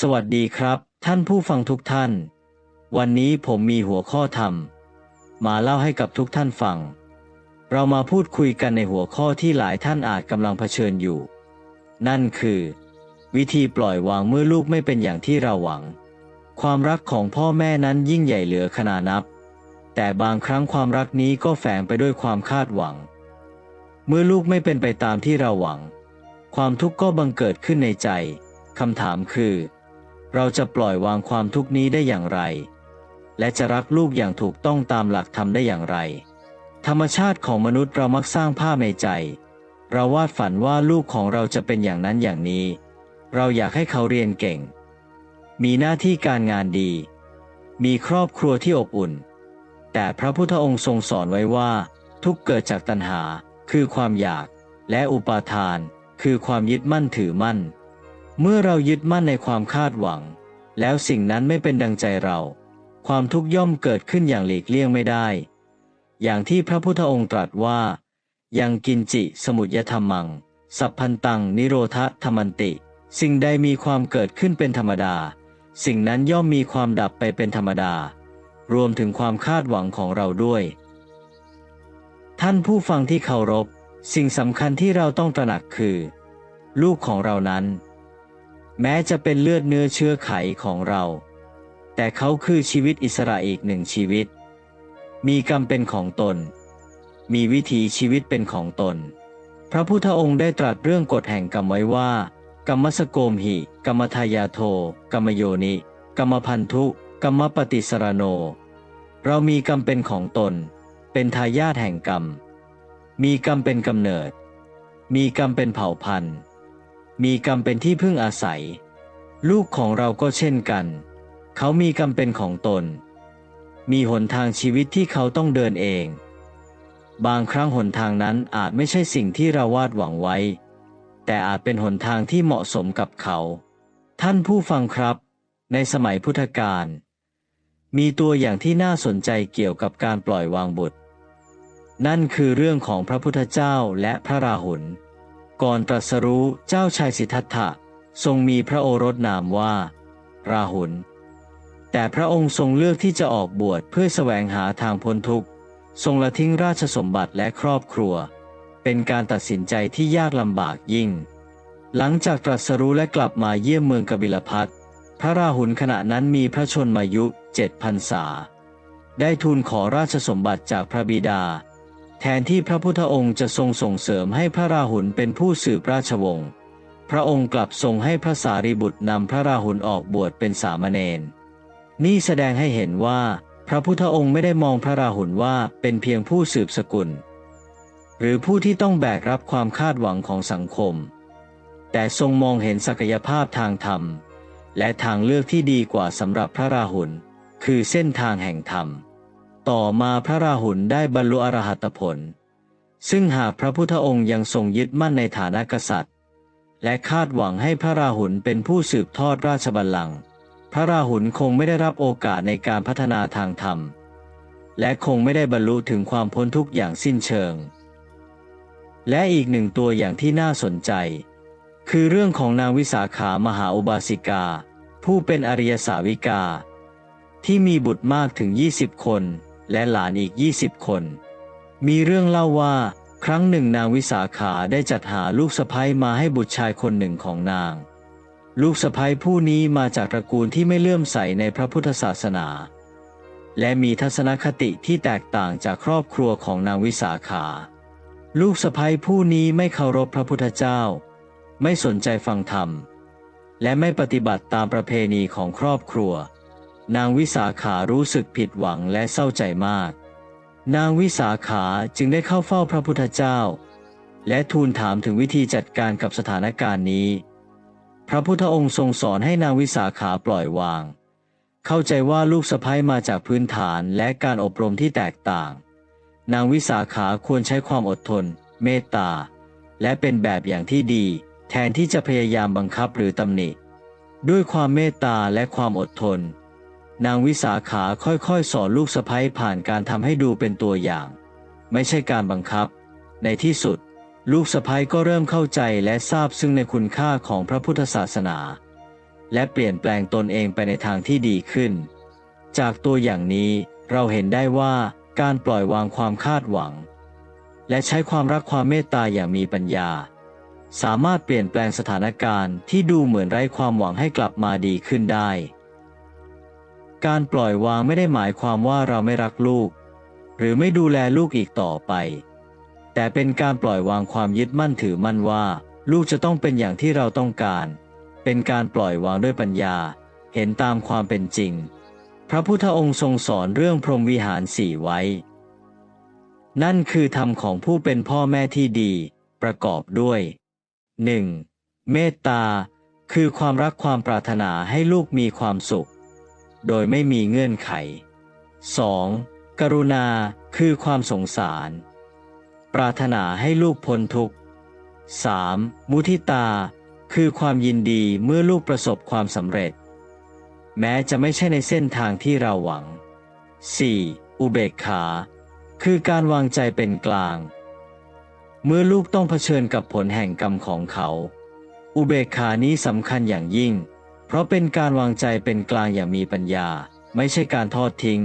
สวัสดีครับ ท่านผู้ฟังทุกท่าน วันนี้ผมมีหัวข้อธรรม มาเล่าให้กับทุกท่านฟัง เรามาพูดคุยกันในหัวข้อที่หลายท่านอาจกำลังเผชิญอยู่ นั่นคือ วิธีปล่อยวางเมื่อลูกไม่เป็นอย่างที่เราหวัง ความรักของพ่อแม่นั้นยิ่งใหญ่เหลือขนานับ แต่บางครั้งความรักนี้ก็แฝงไปด้วยความคาดหวัง เมื่อลูกไม่เป็นไปตามที่เราหวัง ความทุกข์ก็บังเกิดขึ้นในใจคำถามคือ เราจะปล่อยวางความทุกนี้ได้อย่างไร และจะรักลูกอย่างถูกต้องตามหลักธรรมได้อย่างไร ธรรมชาติของมนุษย์เรามักสร้างภาพในใจ เราวาดฝันว่าลูกของเราจะเป็นอย่างนั้นอย่างนี้ เราอยากให้เขาเรียนเก่ง มีหน้าที่การงานดี มีครอบครัวที่อบอุ่น แต่พระพุทธองค์ทรงสอนไว้ว่า ทุกเกิดจากตัณหา คือความอยาก และอุปาทาน คือความยึดมั่นถือมั่น เมื่อเรายึดมั่นในความคาดหวัง แล้วสิ่งนั้นไม่เป็นดังใจเรา ความทุกข์ย่อมเกิดขึ้นอย่างหลีกเลี่ยงไม่ได้ อย่างที่พระพุทธองค์ตรัสว่า ยังกินจิสมุยธรรมัง สัพพันตังนิโรธธรรมันติ สิ่งใดมีความเกิดขึ้นเป็นธรรมดา สิ่งนั้นย่อมมีความดับไปเป็นธรรมดา รวมถึงความคาดหวังของเราด้วย ท่านผู้ฟังที่เคารพ สิ่งสำคัญที่เราต้องตระหนักคือ ลูกของเรานั้น แม้จะเป็นเลือดเนื้อเชื้อไขของเรา แต่เขาคือชีวิตอิสระอีกหนึ่งชีวิต มีกรรมเป็นของตน มีวิถีชีวิตเป็นของตน พระพุทธองค์ได้ตรัสเรื่องกฎแห่งกรรมไว้ว่า กรรมสโกมหิ กรรมทายาโท กรรมโยนิ กรรมพันธุ กรรมปฏิสรโน เรามีกรรมเป็นของตน เป็นทายาทแห่งกรรม มีกรรมเป็นกำเนิด มีกรรมเป็นเผ่าพันธุ์ มีกรรมเป็นที่พึ่งอาศัย ลูกของเราก็เช่นกัน เขามีกรรมเป็นของตน มีหนทางชีวิตที่เขาต้องเดินเอง บางครั้งหนทางนั้นอาจไม่ใช่สิ่งที่เราวาดหวังไว้ แต่อาจเป็นหนทางที่เหมาะสมกับเขา ท่านผู้ฟังครับ ในสมัยพุทธกาลมีตัวอย่างที่น่าสนใจเกี่ยวกับการปล่อยวางบุตร นั่นคือเรื่องของพระพุทธเจ้าและพระราหุล ก่อนตรัสรู้เจ้าชายสิทธัตถะทรงมีพระโอรสนามว่า ราหุล แต่พระองค์ทรงเลือกที่จะออกบวชเพื่อแสวงหาทางพ้นทุกข์ ทรงละทิ้งราชสมบัติและครอบครัว เป็นการตัดสินใจที่ยากลำบากยิ่ง หลังจากตรัสรู้และกลับมาเยี่ยมเมืองกบิลพัทพระราหุลขณะนั้นมีพระชนมายุเจ็ดพรรษา ได้ทูลขอราชสมบัติจากพระบิดา แทนที่พระพุทธองค์จะทรงส่งเสริมให้พระราหุลเป็นผู้สืบราชวงศ์ พระองค์กลับทรงให้พระสารีบุตรนำพระราหุลออกบวชเป็นสามเณร นี่แสดงให้เห็นว่า พระพุทธองค์ไม่ได้มองพระราหุลว่าเป็นเพียงผู้สืบสกุล หรือผู้ที่ต้องแบกรับความคาดหวังของสังคม แต่ทรงมองเห็นศักยภาพทางธรรม และทางเลือกที่ดีกว่าสำหรับพระราหุล คือเส้นทางแห่งธรรม ต่อมาพระราหุลได้บรรลุอรหัตผล ซึ่งหากพระพุทธองค์ยังทรงยึดมั่นในฐานะกษัตริย์ และคาดหวังให้พระราหุลเป็นผู้สืบทอดราชบัลลังก์พระราหุลคงไม่ได้รับโอกาสในการพัฒนาทางธรรม และคงไม่ได้บรรลุถึงความพ้นทุกข์อย่างสิ้นเชิง และอีกหนึ่งตัวอย่างที่น่าสนใจ คือเรื่องของนางวิสาขามหาอุบาสิกา ผู้เป็นอริยสาวิกา ที่มีบุตรมากถึง 20 คน และหลานอีก 20 คน มีเรื่องเล่าว่า ครั้งหนึ่งนางวิสาขาได้จัดหาลูกสะใภ้มาให้บุตรชายคนหนึ่งของนาง ลูกสะใภ้ผู้นี้มาจากตระกูลที่ไม่เลื่อมใสในพระพุทธศาสนา และมีทัศนคติที่แตกต่างจากครอบครัวของนางวิสาขา ลูกสะใภ้ผู้นี้ไม่เคารพพระพุทธเจ้า ไม่สนใจฟังธรรม และไม่ปฏิบัติตามประเพณีของครอบครัว นางวิสาขารู้สึกผิดหวังและเศร้าใจมาก นางวิสาขาจึงได้เข้าเฝ้าพระพุทธเจ้า และทูลถามถึงวิธีจัดการกับสถานการณ์นี้ พระพุทธองค์ทรงสอนให้นางวิสาขาปล่อยวาง เข้าใจว่าลูกสะใภ้มาจากพื้นฐานและการอบรมที่แตกต่าง นางวิสาขาควรใช้ความอดทน เมตตา และเป็นแบบอย่างที่ดี แทนที่จะพยายามบังคับหรือตำหนิด้วยความเมตตาและความอดทน นางวิสาขาค่อยๆ สอนลูกสะใภ้ผ่านการทำให้ดูเป็นตัวอย่าง ไม่ใช่การบังคับ ในที่สุด ลูกสะใภ้ก็เริ่มเข้าใจและทราบซึ่งในคุณค่าของพระพุทธศาสนา และเปลี่ยนแปลงตนเองไปในทางที่ดีขึ้น จากตัวอย่างนี้เราเห็นได้ว่าการปล่อยวางความคาดหวัง และใช้ความรักความเมตตาอย่างมีปัญญา สามารถเปลี่ยนแปลงสถานการณ์ที่ดูเหมือนไร้ความหวังให้กลับมาดีขึ้นได้ การปล่อยวางไม่ได้หมายความว่าเราไม่รักลูก หรือไม่ดูแลลูกอีกต่อไป แต่เป็นการปล่อยวางความยึดมั่นถือมั่นว่า ลูกจะต้องเป็นอย่างที่เราต้องการ เป็นการปล่อยวางด้วยปัญญา เห็นตามความเป็นจริง พระพุทธองค์ทรงสอนเรื่องพรหมวิหารสี่ไว้ นั่นคือธรรมของผู้เป็นพ่อแม่ที่ดี ประกอบด้วย 1. เมตตา คือความรักความปรารถนาให้ลูกมีความสุข โดยไม่มีเงื่อนไข 2. กรุณาคือความสงสาร ปรารถนาให้ลูกพ้นทุกข์ 3. มุทิตา คือความยินดีเมื่อลูกประสบความสำเร็จ แม้จะไม่ใช่ในเส้นทางที่เราหวัง 4. อุเบกขา คือการวางใจเป็นกลาง เมื่อลูกต้องเผชิญกับผลแห่งกรรมของเขา อุเบกขานี้สำคัญอย่างยิ่ง เพราะเป็นการวางใจเป็นกลางอย่างมีปัญญา ไม่ใช่การทอดทิ้ง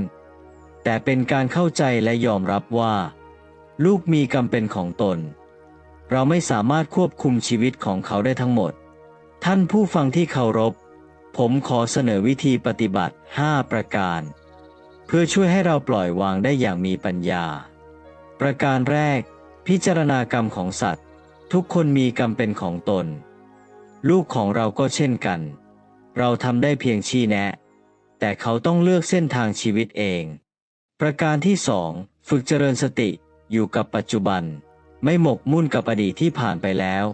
แต่เป็นการเข้าใจและยอมรับว่า ลูกมีกรรมเป็นของตน เราไม่สามารถควบคุมชีวิตของเขาได้ทั้งหมด ท่านผู้ฟังที่เคารพ ผมขอเสนอวิธีปฏิบัติ 5 ประการ เพื่อช่วยให้เราปล่อยวางได้อย่างมีปัญญา ประการแรก พิจารณากรรมของสัตว์ ทุกคนมีกรรมเป็นของตน ลูกของเราก็เช่นกัน เราทำได้เพียงชี้แนะ แต่เขาต้องเลือกเส้นทางชีวิตเอง ประการที่สองฝึกเจริญสติอยู่กับปัจจุบัน ไม่หมกมุ่นกับอดีตที่ผ่านไปแล้ว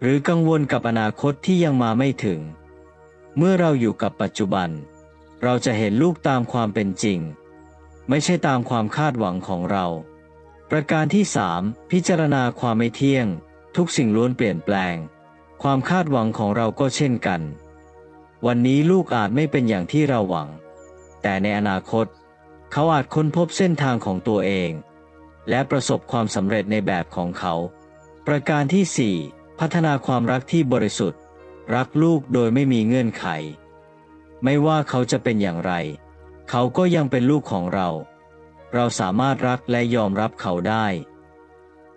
หรือกังวลกับอนาคตที่ยังมาไม่ถึง เมื่อเราอยู่กับปัจจุบัน เราจะเห็นลูกตามความเป็นจริง ไม่ใช่ตามความคาดหวังของเรา ประการที่สามพิจารณาความไม่เที่ยง ทุกสิ่งล้วนเปลี่ยนแปลง ความคาดหวังของเราก็เช่นกัน วันนี้ลูกอาจไม่เป็นอย่างที่เราหวัง แต่ในอนาคต เขาอาจค้นพบเส้นทางของตัวเอง และประสบความสำเร็จในแบบของเขา ประการที่สี่พัฒนาความรักที่บริสุทธิ์ รักลูกโดยไม่มีเงื่อนไข ไม่ว่าเขาจะเป็นอย่างไร เขาก็ยังเป็นลูกของเรา เราสามารถรักและยอมรับเขาได้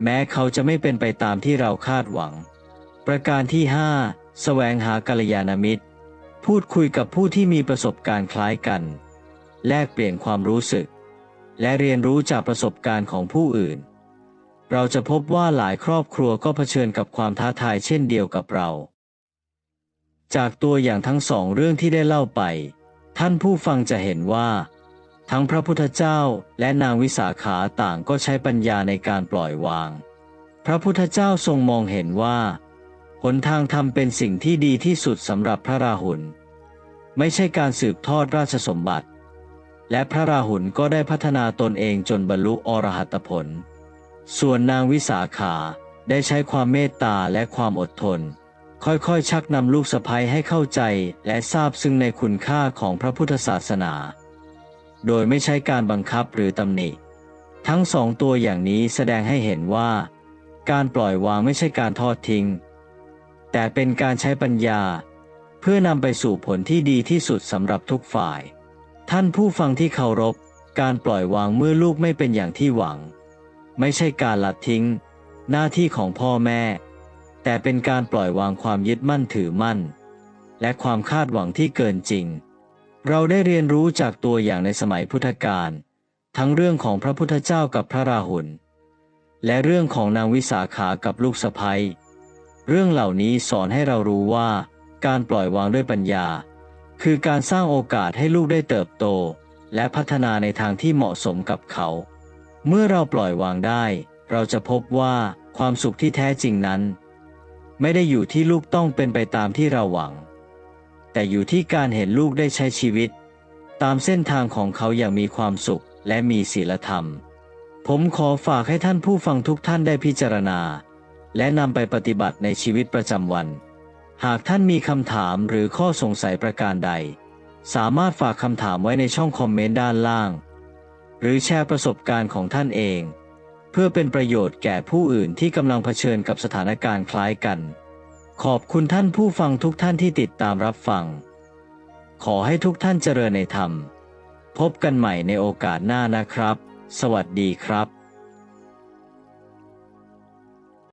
แม้เขาจะไม่เป็นไปตามที่เราคาดหวัง ประการที่ห้าแสวงหากัลยาณมิตร พูดคุยกับผู้ที่มีประสบการณ์คล้ายกัน แลกเปลี่ยนความรู้สึก และเรียนรู้จากประสบการณ์ของผู้อื่น เราจะพบว่าหลายครอบครัวก็เผชิญกับความท้าทายเช่นเดียวกับเรา จากตัวอย่างทั้งสองเรื่องที่ได้เล่าไป ท่านผู้ฟังจะเห็นว่า ทั้งพระพุทธเจ้าและนางวิสาขาต่างก็ใช้ปัญญาในการปล่อยวาง พระพุทธเจ้าทรงมองเห็นว่า หนทางธรรมเป็นสิ่งที่ดีที่สุดสำหรับพระราหุล ไม่ใช่การสืบทอดราชสมบัติ และพระราหุลก็ได้พัฒนาตนเองจนบรรลุอรหัตผล ส่วนนางวิสาขาได้ใช้ความเมตตาและความอดทน ค่อยๆ ชักนำลูกสะใภ้ให้เข้าใจและทราบซึ่งในคุณค่าของพระพุทธศาสนา โดยไม่ใช่การบังคับหรือตำหนิ ทั้งสองตัวอย่างนี้แสดงให้เห็นว่า การปล่อยวางไม่ใช่การทอดทิ้ง แต่เป็นการใช้ปัญญา เพื่อนำไปสู่ผลที่ดีที่สุดสำหรับทุกฝ่าย ท่านผู้ฟังที่เคารพ การปล่อยวางเมื่อลูกไม่เป็นอย่างที่หวัง ไม่ใช่การละทิ้ง หน้าที่ของพ่อแม่ แต่เป็นการปล่อยวางความยึดมั่นถือมั่น และความคาดหวังที่เกินจริง เราได้เรียนรู้จากตัวอย่างในสมัยพุทธกาลทั้งเรื่องของพระพุทธเจ้ากับพระราหุล และเรื่องของนางวิสาขากับลูกสะใภ้ เรื่องเหล่านี้สอนให้เรารู้ว่า การปล่อยวางด้วยปัญญา คือการสร้างโอกาสให้ลูกได้เติบโต และพัฒนาในทางที่เหมาะสมกับเขา เมื่อเราปล่อยวางได้ เราจะพบว่าความสุขที่แท้จริงนั้น ไม่ได้อยู่ที่ลูกต้องเป็นไปตามที่เราหวัง แต่อยู่ที่การเห็นลูกได้ใช้ชีวิต ตามเส้นทางของเขาอย่างมีความสุขและมีศีลธรรม ผมขอฝากให้ท่านผู้ฟังทุกท่านได้พิจารณา และนำไปปฏิบัติในชีวิตประจำวัน หากท่านมีคำถามหรือข้อสงสัยประการใด สามารถฝากคำถามไว้ในช่องคอมเมนต์ด้านล่าง หรือแชร์ประสบการณ์ของท่านเอง เพื่อเป็นประโยชน์แก่ผู้อื่นที่กำลังเผชิญกับสถานการณ์คล้ายกัน ขอบคุณท่านผู้ฟังทุกท่านที่ติดตามรับฟัง ขอให้ทุกท่านเจริญในธรรม พบกันใหม่ในโอกาสหน้านะครับ สวัสดีครับ